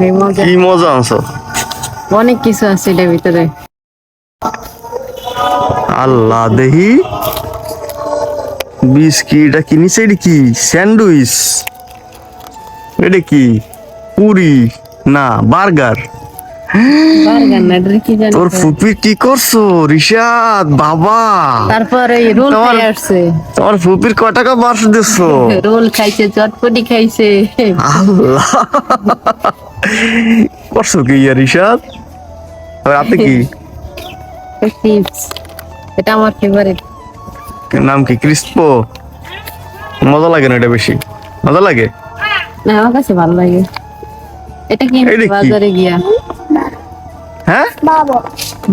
কি মজা? আনছো? অনেক কিছু আছে এটার ভিতরে। আল্লাহ দেহি বিস্কিট এটা কি? নিচে এটা কি? স্যান্ডউইচ। এটা কি? পুরি। না বার্গার। তোর ফুপি কি করছ? রিশাদ বাবা। তারপরে রোল খাই আসছে। তোমার ফুপির ক টাকা বার্ষ দিচ্ছ রোল খাইছে চটপটি খাইছে। আল্লাহ। করছ কি ইয়া আর আপনি কি? এটা আমার ফেভারিট নাম কি? ক্রিস্পো মজা লাগে না এটা বেশি? মজা লাগে? না আমার কাছে ভালো লাগে। এটা কি? বাজারে গিয়া? হ্যাঁ?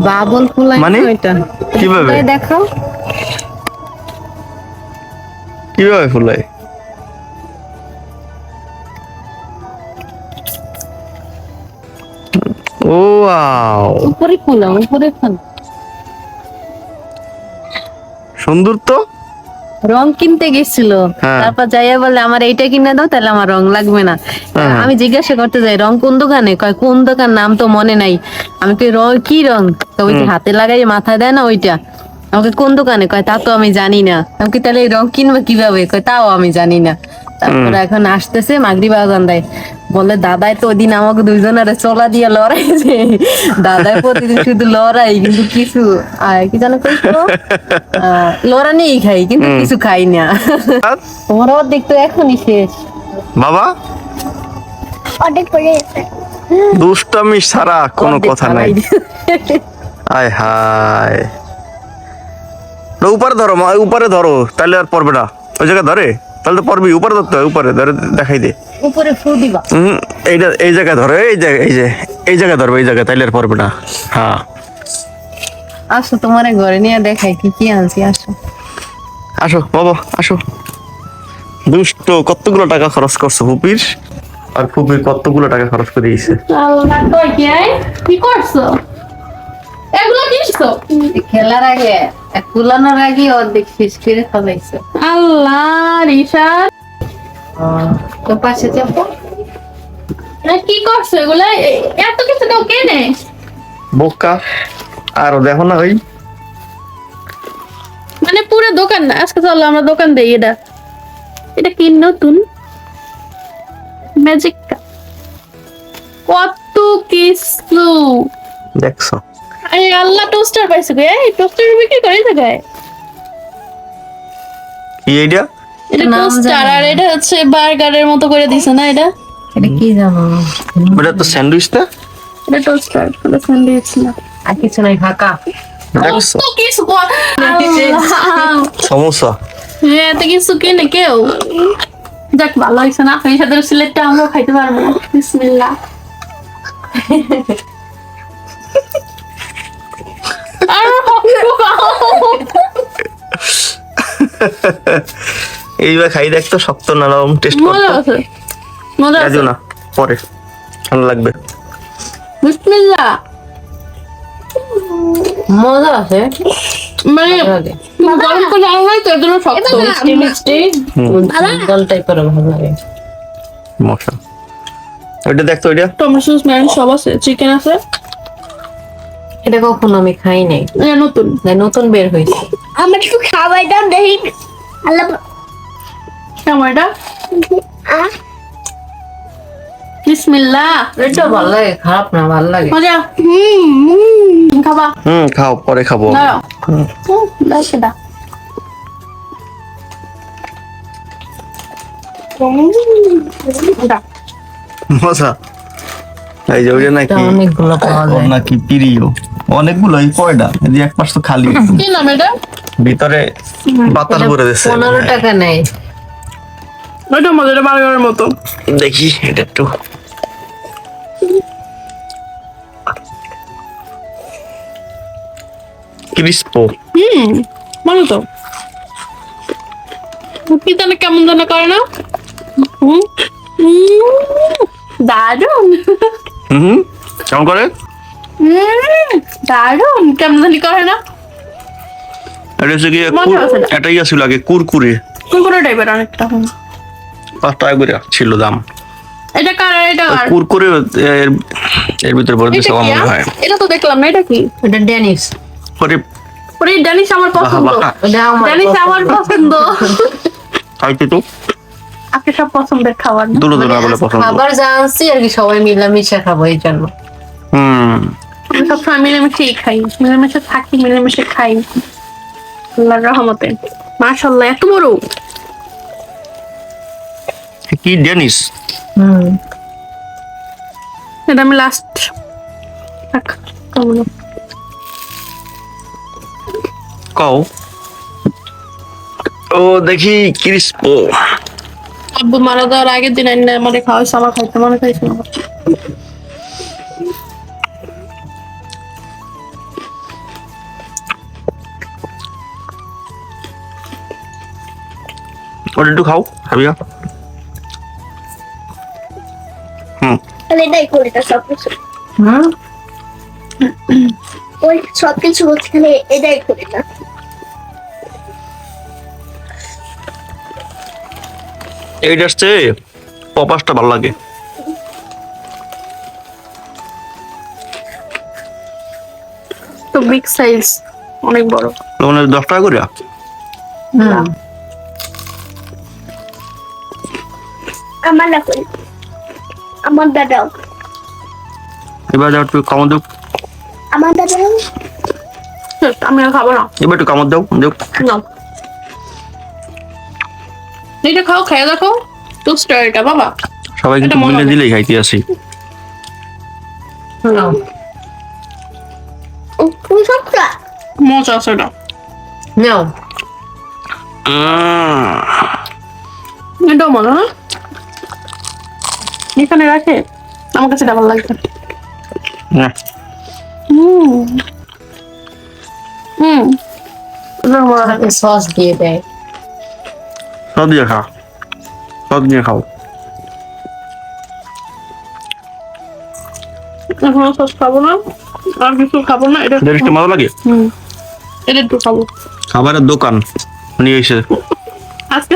বাবল ফুলাই মানে? এটা কীভাবে? দেখাও। কীভাবে ফুলাই ওয়াও উপরে উপরে সুন্দর তো? রং কিনতে গেছিল। হ্যাঁ। তারপর যাইয়া বলে আমার এইটা কিনে দাও তাহলে আমার রং লাগবে না। হ্যাঁ। আমি জিজ্ঞাসা করতে যাই রং কোন দোকানে? কয় কোন দোকান? নাম তো মনে নাই। আমি কই রং কি রং? তো ওই হাতে লাগাই মাথায় দেয় না ওইটা? আমাকে কোন দোকানে? কয় তা তো আমি জানি না। আমি তাহলে রং কিনবো কীভাবে? কয় তাও আমি জানি না। তারপরে এখন আসতেছে মাগরি বাগান দেয়। বলে দাদাই তো ওইদিন আমাকে দুইজনের চলা দিয়ে লড়াইছে। দাদাই প্রতিদিন শুধু লড়াই কিন্তু কিছু কি জানো কইছো আহ, লড়ানিই খাই কিন্তু কিছু খাই না। আর? তোমার অর্ধেক তো এখনই শেষ। বাবা? অর্ডার করে এসে দুষ্টামি ছাড়া কোনো কথা নাই। আয় হায়। উপরে ধরো মা উপরে ধরো তাহলে আর পড়বে না। ওই জায়গায় ধরে? তাহলে তো পড়বি উপরে ধরতে হয় উপরে ধরে দেখাই দে। উপরে ফু দিবা। হুম এইটা এই জায়গায় ধরো এই জায়গায় এই যে এই জায়গায় ধরবে এই জায়গায় তাইলে আর পড়বে না। হ্যাঁ। আসো তোমার ঘরে নিয়ে দেখাই কি কি আনছি আসো। আসো বাবা আসো। দুষ্ট কতগুলো টাকা খরচ করছ ফুপির? আর ফুপির কতগুলো টাকা খরচ করে দিয়েছে? আল্লাহ কই কি করছ? এগুলো কিসছো খেলার আগে কুলানোর আগে অর্ধেক শেষ করে ফেলাইছে। আল্লাহ রিশাদ তো পাশে চাপো এ কি করছ এগুলো? এ- এত কিছু কেউ কেনে বোকা। আর দেখো না ওই। মানে পুরো দোকান না আজকে চলো আমরা দোকান দেই এটা। এটা কি নতুন? ম্যাজিক কত কিছু। দেখছ? আরে আল্লাহ টোস্টার পাইছো গে এই টোস্টার বিক্রি করে দেখায় কি এটা নাম টোস্টার আর এটা হচ্ছে বার্গারের মতো করে দিছে না এটা? এটা কি জানো? এটা তো স্যান্ডউইচ না? এটা টোস্টার এটা স্যান্ডউইচ না। আর কিছু নাই আল্লাহ। সমস্যা। হ্যাঁ এত কিছু কিনে কেউ? যাক ভালো হয়েছে না? এই সাথে সিলেটটা আমরাও খাইতে পারব বিসমিল্লাহ। আর এইবার খাই দেখতো শক্ত নরম টেস্ট মজা আছে। মজা আছে। না পরে। ভালো লাগবে। বিসমিল্লাহ। মজা আছে। মানে গরম করে আনো নাই তো এর জন্য শক্ত মিষ্টি মিষ্টি। জল টাইপের ভালো লাগে। মশা ওইটা দেখতো ওইটা। টমেটো সস ম্যারিনেট সব আছে চিকেন আছে। এটা কখনো আমি খাই নাই। এটা নতুন। না, নতুন বের হয়েছে। আমার একটু খাবার দাও দেখি আল্লাহ কেমন বিসমিল্লাহ। এটা ভালো লাগে খারাপ না ভালো লাগে। মজা? হুম হুম। খাবা? হুম খাও পরে খাব। দাঁড়াও। দাও সেটা মজা। এই যে ওইটা নাকি অনেকগুলো পাওয়া যায়। নাকি প্রিয়। অনেকগুলো এই কয়টা? এই এক পাশ তো খালি কি নাম এটা? ভিতরে বাতাস ভরে দিচ্ছে পনেরো টাকা নেয়। ওইটা বার্গারের মতো। দেখি এটা একটু। ক্রিস্পো। হুম ভালো তো। কি জানে কেমন জানে করে না? হুম। হুম কেমন করে? হুম, দারুণ কেমন জানি করে না। এটা হচ্ছে কি এটা ইয়া ছিল আগে কুরকুরে। কোন টাইপের অনেকটা হুম। পাঁচ টাকা করে ছিল দাম। এটা কার এটা কার কুরকুরে এর এর ভিতরে দিয়েছে আমার মনে হয়। এটা তো দেখলাম না এটা কি? এটা ড্যানিস ওরে ওরে জানিস আমার পছন্দ। জানিস আমার পছন্দ। খাইতে তো। আপনি সব পছন্দের খাবার না? দুটো দুটো বলে পছন্দ। খাবার জানছি আর কি সবাই মিলামিশা খাব এই জন্য। হুম। সবসময় মিলেমিশেই খাই। মিলেমিশে থাকি মিলেমিশে খাই। আল্লাহর রহমতে। মাশাল্লাহ এত বড়? কি ডেনিস হুম। এটা আমি লাস্ট থাক কও। ও দেখি ক্রিস্প। আব্বু মারা যাওয়ার আগের দিন আইনা আমাদের খাওয়াইছে আমার খাইতে মনে খাইছে ওটা একটু খাও? হুম। এটাই করে এটা সব কিছু হুম ওই সব কিছু হচ্ছে এটাই করে না এইটা আসছে পপাসটা ভালো লাগে। তো বিগ সাইজ অনেক বড়। মানে দশ টাকা করে? আমার না আমার দাদাও এবার যাও একটু কামড় দাও। আমার শেষ, আমি আর খাব না। এবার একটু কামড় দাও দাও নাও এটা খাও খেয়ে দেখো। টুস্টার এটা বাবা। সবাই কিন্তু মিলে দিলেই খাইতে আসি। মজা আছে এটা। নাও। এটাও মজা না এখানে রাখে? আমার কাছে ডাবল লাগছে না, হুম। হুম। সস দিয়ে দেয়। সব দিয়ে খা সব দিয়ে খাও এখন সস খাব না আর কিছু খাব না এটা একটু মজা লাগে এটা একটু খাব খাবারের দোকান নিয়ে এসে আজকে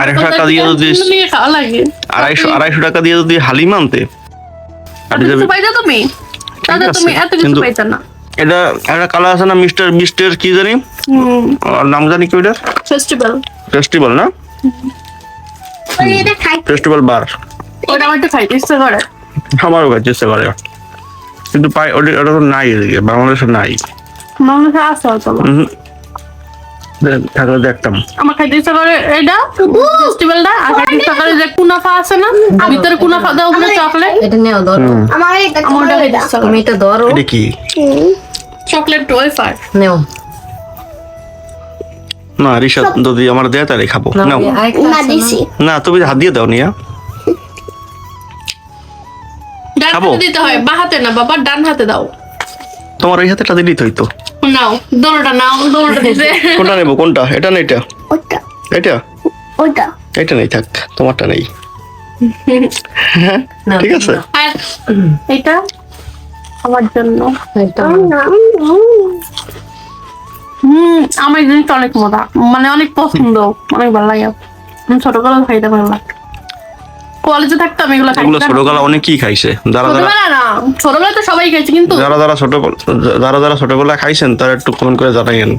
আড়াইশো টাকা দিয়ে যদি আড়াইশো আড়াইশো টাকা দিয়ে যদি হালিম আনতে তুমি এত কিছু পাইতা না এটা একটা কালার আছে না মিস্টার বিস্টের কি জানি? নাম জানি কি ওইটা ফেস্টিভ্যাল ফেস্টিভ্যাল না? ফেস্টিভ্যাল বার ওটা আমার একটু খাইতে ইচ্ছে করে। আমারও কাছে চেষ্টা করে। কিন্তু পাই ওটা ওটা তো নাই এদিকে বাংলাদেশে নাই। হয় আছে থাকলে দেখতাম। আমার খাইতে ইচ্ছে করে এটা ফেস্টিভ্যালটা আর খাইতে ইচ্ছে করে যে কুনাফা আছে না ভিতরে কুনাফা দেওয়া উপরে চকলেট এটা নেও ধরো আমার এটা আমার ওটা তোমার খাইতে এটা করে। এটা ধরো। এটা কি? চকলেট ওয়েফার নেও। না রিসা যদি আমার দেয় তাহলে খাব। নাও, না দিছি। না তুমি হাত দিয়ে দাও নিয়া। ডান হাতে দিতে হয় বা হাতে না বাবা ডান হাতে দাও। তোমার এই হাতেটা দিলেই তো হইতো। নাও দোনোটা নাও দোনোটা দিতে। কোনটা নেব কোনটা? এটা না এটা? ওটা এটা? ওটা এটা নেই থাক তোমারটা নেই। নাও, ঠিক আছে। আর এটা আমার জন্য। হুম আমার এই জিনিসটা অনেক মজা। মানে অনেক পছন্দ অনেক ভালো লাগে। আমি ছোটবেলা খাইতে ভালো লাগে কলেজে থাকতাম এগুলো এগুলো ছোটবেলা অনেকেই খাইছে। যারা যারা ছোটবেলা না ছোটবেলা তো সবাই খাইছে কিন্তু যারা যারা ছোট যারা যারা ছোটবেলা খাইছেন তারা একটু কমেন্ট করে জানাইন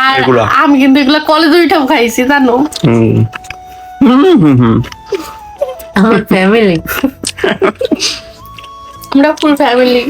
আর। আমি কিন্তু এগুলো কলেজে উঠেও খাইছি জানো? হুম। হুম, হুম, হুম। আমার ফ্যামিলি আমরা ফুল ফ্যামিলি